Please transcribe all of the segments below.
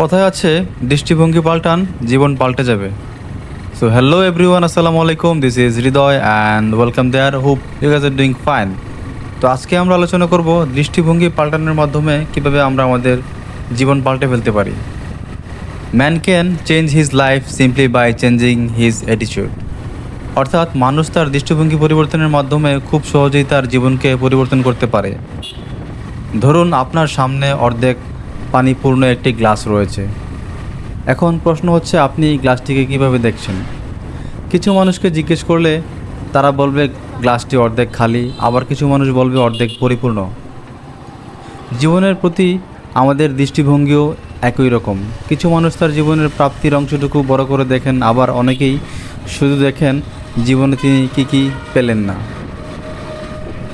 কথায় আছে, দৃষ্টিভঙ্গি পাল্টান, জীবন পাল্টে যাবে। সো হ্যালো এভরিওয়ান আসসালামু আলাইকুম this is Hridoy and welcome there hope you guys are doing fine তো আজকে আমরা আলোচনা করব দৃষ্টিভঙ্গি পাল্টানোর মাধ্যমে কীভাবে আমরা আমাদের জীবন পাল্টে ফেলতে পারি। Man can change his life simply by changing his অ্যাটিচিউড অর্থাৎ মানুষ তার দৃষ্টিভঙ্গি পরিবর্তনের মাধ্যমে খুব সহজেই তার জীবনকে পরিবর্তন করতে পারে। ধরুন আপনার সামনে অর্ধেক পানিপূর্ণ একটি গ্লাস রয়েছে। এখন প্রশ্ন হচ্ছে, আপনি এই গ্লাসটিকে কীভাবে দেখছেন? কিছু মানুষকে জিজ্ঞেস করলে তারা বলবে, গ্লাসটি অর্ধেক খালি। আবার কিছু মানুষ বলবে, অর্ধেক পরিপূর্ণ। জীবনের প্রতি আমাদের দৃষ্টিভঙ্গিও একই রকম। কিছু মানুষ তার জীবনের প্রাপ্তির অংশটুকু বড় করে দেখেন, আবার অনেকেই শুধু দেখেন জীবনে তিনি কী কী পেলেন না।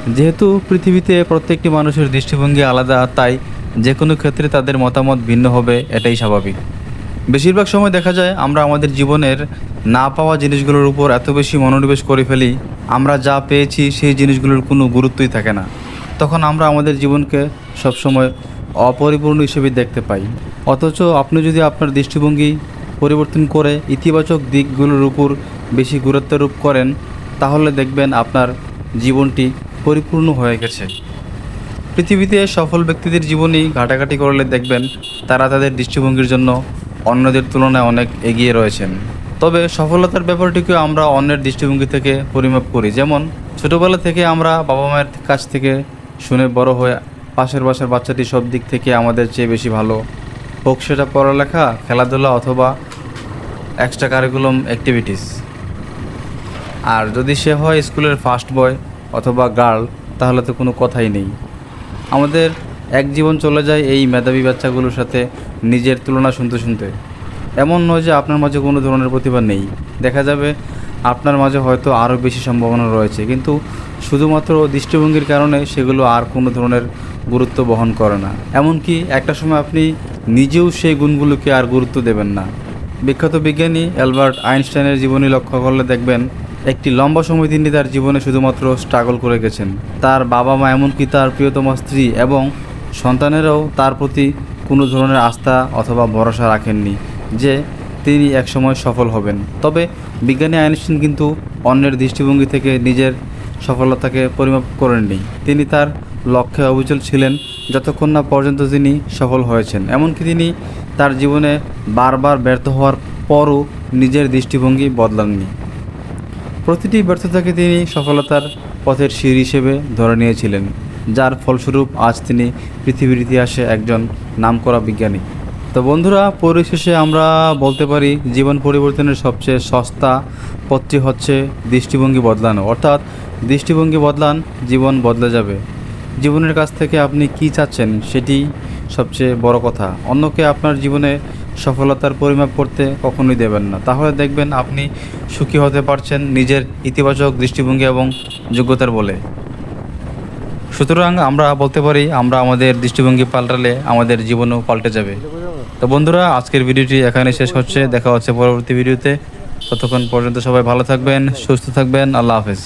যেহেতু পৃথিবীতে প্রত্যেকটি মানুষের দৃষ্টিভঙ্গি আলাদা, তাই যে কোনো ক্ষেত্রে তাদের মতামত ভিন্ন হবে, এটাই স্বাভাবিক। বেশিরভাগ সময় দেখা যায় আমরা আমাদের জীবনের না পাওয়া জিনিসগুলোর উপর এত বেশি মনোনিবেশ করে ফেলি, আমরা যা পেয়েছি সেই জিনিসগুলোর কোনো গুরুত্বই থাকে না। তখন আমরা আমাদের জীবনকে সবসময় অপরিপূর্ণ হিসেবে দেখতে পাই। অথচ আপনি যদি আপনার দৃষ্টিভঙ্গি পরিবর্তন করে ইতিবাচক দিকগুলোর উপর বেশি গুরুত্বারোপ করেন, তাহলে দেখবেন আপনার জীবনটি পরিপূর্ণ হয়ে গেছে। পৃথিবীতে সফল ব্যক্তিদের জীবনী ঘাটাঘাটি করলে দেখবেন তারা তাদের দৃষ্টিভঙ্গির জন্য অন্যদের তুলনায় অনেক এগিয়ে রয়েছেন। তবে সফলতার ব্যাপারটিকে আমরা অন্যের দৃষ্টিভঙ্গি থেকে পরিমাপ করি। যেমন, ছোটোবেলা থেকে আমরা বাবা মায়ের কাছ থেকে শুনে বড় হয়ে পাশের বাসার বাচ্চাটি সব দিক থেকে আমাদের চেয়ে বেশি ভালো। হোক সেটা পড়ালেখা, খেলাধুলা অথবা এক্সট্রা কারিকুলাম অ্যাক্টিভিটিস আর যদি সে হয় স্কুলের ফার্স্ট বয় অথবা গার্ল তাহলে তো কোনো কথাই নেই। আমাদের এক জীবন চলে যায় এই মেধাবী বাচ্চাগুলোর সাথে নিজের তুলনা শুনতে শুনতে। এমন নয় যে আপনার মাঝে কোনো ধরনের প্রতিভা নেই। দেখা যাবে আপনার মাঝে হয়তো আরও বেশি সম্ভাবনা রয়েছে, কিন্তু শুধুমাত্র দৃষ্টিভঙ্গির কারণে সেগুলো আর কোনো ধরনের গুরুত্ব বহন করে না। এমনকি একটা সময় আপনি নিজেও সেই গুণগুলোকে আর গুরুত্ব দেবেন না। বিখ্যাত বিজ্ঞানী অ্যালবার্ট আইনস্টাইনের জীবনী লক্ষ্য করলে দেখবেন, একটি লম্বা সময় তিনি তার জীবনে শুধুমাত্র স্ট্রাগল করে গেছেন। তার বাবা মা এমনকি তার প্রিয়তমা স্ত্রী এবং সন্তানেরাও তার প্রতি কোনো ধরনের আস্থা অথবা ভরসা রাখেননি যে তিনি একসময় সফল হবেন। তবে বিজ্ঞানী আইনস্টাইন কিন্তু অন্যের দৃষ্টিভঙ্গি থেকে নিজের সফলতাকে পরিমাপ করেননি। তিনি তার লক্ষ্যে অবিচল ছিলেন যতক্ষণ না পর্যন্ত তিনি সফল হয়েছেন। এমনকি তিনি তার জীবনে বারবার ব্যর্থ হওয়ার পরও নিজের দৃষ্টিভঙ্গি বদলাননি। প্রতিটি ব্যর্থতাকে তিনি সফলতার পথের সিঁড়ি হিসেবে ধরে নিয়েছিলেন, যার ফলস্বরূপ আজ তিনি পৃথিবীর ইতিহাসে একজন নামকরা বিজ্ঞানী। তো বন্ধুরা, পরিশেষে আমরা বলতে পারি, জীবন পরিবর্তনের সবচেয়ে সস্তা পথটি হচ্ছে দৃষ্টিভঙ্গি বদলানো। অর্থাৎ দৃষ্টিভঙ্গি বদলান, জীবন বদলে যাবে। জীবনের কাছ থেকে আপনি কি চাচ্ছেন সেটি সবচেয়ে বড় কথা। অন্যকে আপনার জীবনে সফলতার পরিমাপ করতে কখনোই দেবেন না। তাহলে দেখবেন আপনি সুখী হতে পারছেন নিজের ইতিবাচক দৃষ্টিভঙ্গি এবং যোগ্যতার বলে। সুতরাং আমরা বলতে পারি, আমরা আমাদের দৃষ্টিভঙ্গি পাল্টালে আমাদের জীবনও পাল্টে যাবে। তো বন্ধুরা, আজকের ভিডিওটি এখানে শেষ হচ্ছে। দেখা হচ্ছে পরবর্তী ভিডিওতে। ততক্ষণ পর্যন্ত সবাই ভালো থাকবেন, সুস্থ থাকবেন। আল্লাহ হাফেজ।